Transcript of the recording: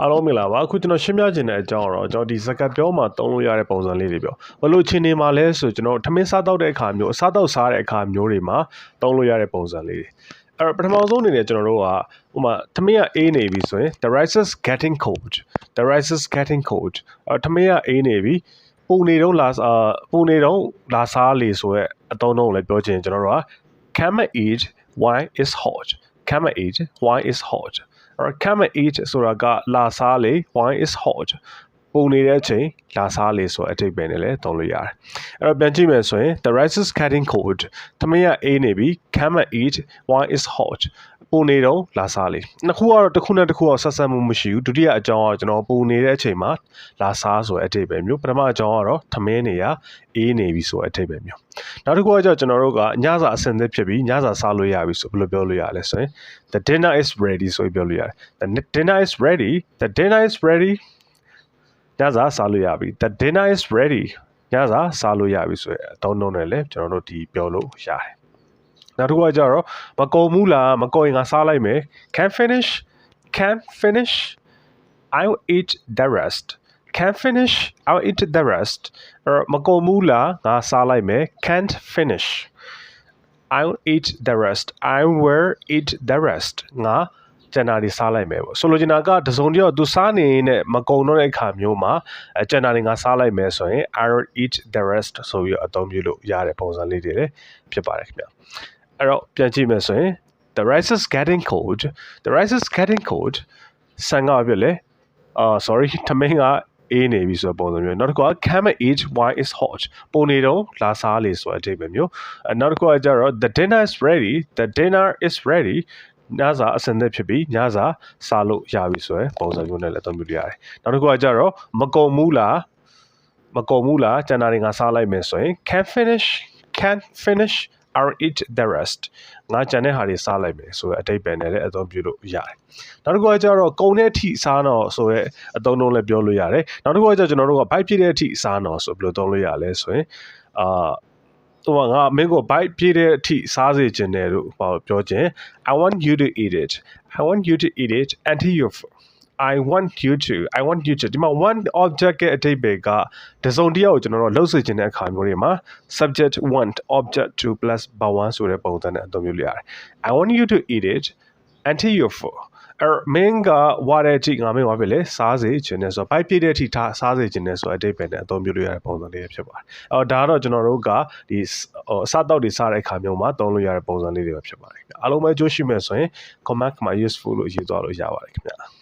အားလုံးမင်္ဂလာပါအခုကျွန်တော်ရှင်းပြခြင်းတဲ့အကြောင်းတော့ကျွန်တော်ဒီစကားပြောမှာသုံးလို့ရတဲ့ပုံစံလေးတွေပြောဘလို့ချင်းနေမှာလဲဆိုကျွန်တော်ထမင်းစားတောက်တဲ့အခါမျိုးအစားတောက်စားတဲ့အခါမျိုးတွေမှာသုံးလို့ရတဲ့ပုံစံလေးတွေအဲ့တော့ပထမဆုံးအနေနဲ့ကျွန်တော်တို့ကဥပမာထမင်းကအေးနေပြီဆိုရင် the rice is getting cold the rice is getting cold အဲ့ထမင်းကအေးနေပြီပုံနေတော့လာအာပုံနေတော့လာစားလေဆိုရက်အတုံးတုံးလည်းပြောချင်ကျွန်တော်တို့က can I eat why is hot can I eat why is hot or can I eat ဆိုတာကလာစားလေ why is hot ပုံနေတဲ့အချိန်လာစားလေဆိုအတိတ်ပဲနဲ့လည်းသုံးလို့ရတယ်အဲ့တော့ပြန်ကြည့်မယ်ဆိုရင် the rice is getting cold သမင်းကအေးနေပြီ can I eat why is hot ပုံနေတော့လာစားလေနှစ်ခုကတော့တစ်ခုနဲ့တစ်ခုတော့ဆက်ဆက်မှုမရှိဘူးဒုတိယအကြောင်းကကျွန်တော်ပုံနေတဲ့အချိန်မှာလာစားဆိုအတိတ်ပဲမျိုးပထမအကြောင်းကတော့သမင်းနေရအေးနေပြီဆိုအတိတ်ပဲမျိုး နောက်တစ်ခုကကျတော့ကျွန်တော်တို့ကညစာအဆင်သင့်ဖြစ်ပြီးညစာစားလို့ရပြီဆိုဘယ်လိုပြောလို့ရလဲဆိုရင် the dinner is ready ဆိုပြီးပြောလို့ရတယ် the dinner is ready the dinner is ready ညစာစားလို့ရပြီ the dinner is ready ညစာစားလို့ရပြီဆိုရင်အသုံးနှုန်းနဲ့လည်းကျွန်တော်တို့ဒီပြောလို့ရတယ်နောက်တစ်ခုကကျတော့မကုန်ဘူးလားမကုန်ရင်ငါစားလိုက်မယ် can finish can finish I'll eat the rest can finish I'll eat the rest အဲ့တော့မကုန်ဘူးလားငါစားလိုက်မယ် can't finish I'll eat the rest I will eat the rest ငါကျန်တာတွေစားလိုက်မယ်ပေါ့ဆိုလိုချင်တာကတစုံတယောက်သူစားနေနဲ့မကုံတော့တဲ့အခါမျိုးမှာအကျန်တာတွေငါစားလိုက်မယ်ဆိုရင် I'll eat the rest ဆိုပြီးတော့အသုံးပြုလို့ရတဲ့ပုံစံလေးတွေလည်းဖြစ်ပါတယ်ခင်ဗျအဲ့တော့ပြန်ကြည့်မယ်ဆိုရင် the rice is getting cold the rice is getting cold ဆန်ကပြလေအာ sorry ထမင်းက အေးနေပြီဆိုတဲ့ပုံစံမျိုးနောက်တစ်ခုက can I eat why is hot ပုံနေတော့လာစားလေဆိုတဲ့အဓိပ္ပာယ်မျိုးအဲနောက်တစ်ခုကကျတော့ the dinner is ready the dinner is ready ညစာအစင်သက်ဖြစ်ပြီးညစာစားလို့ရပြီဆိုရယ်ပုံစံမျိုးနဲ့လည်းအသုံးပြုလို့ရတယ်နောက်တစ်ခုကကျတော့မကုံဘူးလားမကုံဘူးလားကျန်တာတွေငါစားလိုက်မယ်ဆိုရင် can finish can finish I'll eat the rest ငါကြံတဲ့ဟာတွေစားလိုက်မယ်ဆိုရယ်အတိတ်ပဲနဲ့လည်းအသုံးပြုလို့ရတယ်နောက်တစ်ခုကကျတော့ကုံတဲ့အထိစားတော့ဆိုရယ်အသုံးလုံးလည်းပြောလို့ရတယ်နောက်တစ်ခုကကျကျွန်တော်တို့ကဘိုက်ပြည့်တဲ့အထိစားတော့ဆိုဘယ်လိုသုံးလို့ရလဲဆိုရင်အာဟိုငါမင်းကို bite ပြည့်တဲ့အထိစားစေခြင်းတယ်လို့ဟောပြောခြင်း I want you to eat it I want you to eat it until you I want you to I want you to ဒီမှာ one object ရဲ့အဓိပ္ပာယ်ကတစုံတစ်ယောက်ကိုကျွန်တော်တို့လှုပ်စေခြင်းတဲ့အခါမျိုးတွေမှာ subject want object to plus bound ဆိုတဲ့ပုံစံနဲ့အသုံးပြုလို့ရတယ် I want you to eat it until you're full အဲ့မင်းကဝါတဲ့အထိငါမင်းဝါပြီလေစားစေခြင်းနဲ့ဆိုတော့ bite ပြည့်တဲ့အထိထားစားစေခြင်းနဲ့ဆိုတော့အတိတ်ပဲနဲ့အသုံးပြုလို့ရတဲ့ပုံစံလေးဖြစ်ပါတယ်။အော်ဒါကတော့ကျွန်တော်တို့ကဒီဟိုအစားတောက်တွေစားတဲ့အခါမျိုးမှာသုံးလို့ရတဲ့ပုံစံလေးတွေပဲဖြစ်ပါတယ်။အားလုံးပဲကြိုးရှိမဲ့ဆိုရင် comment မှာ useful လို့ရေးသွားလို့ရပါတယ်ခင်ဗျာ။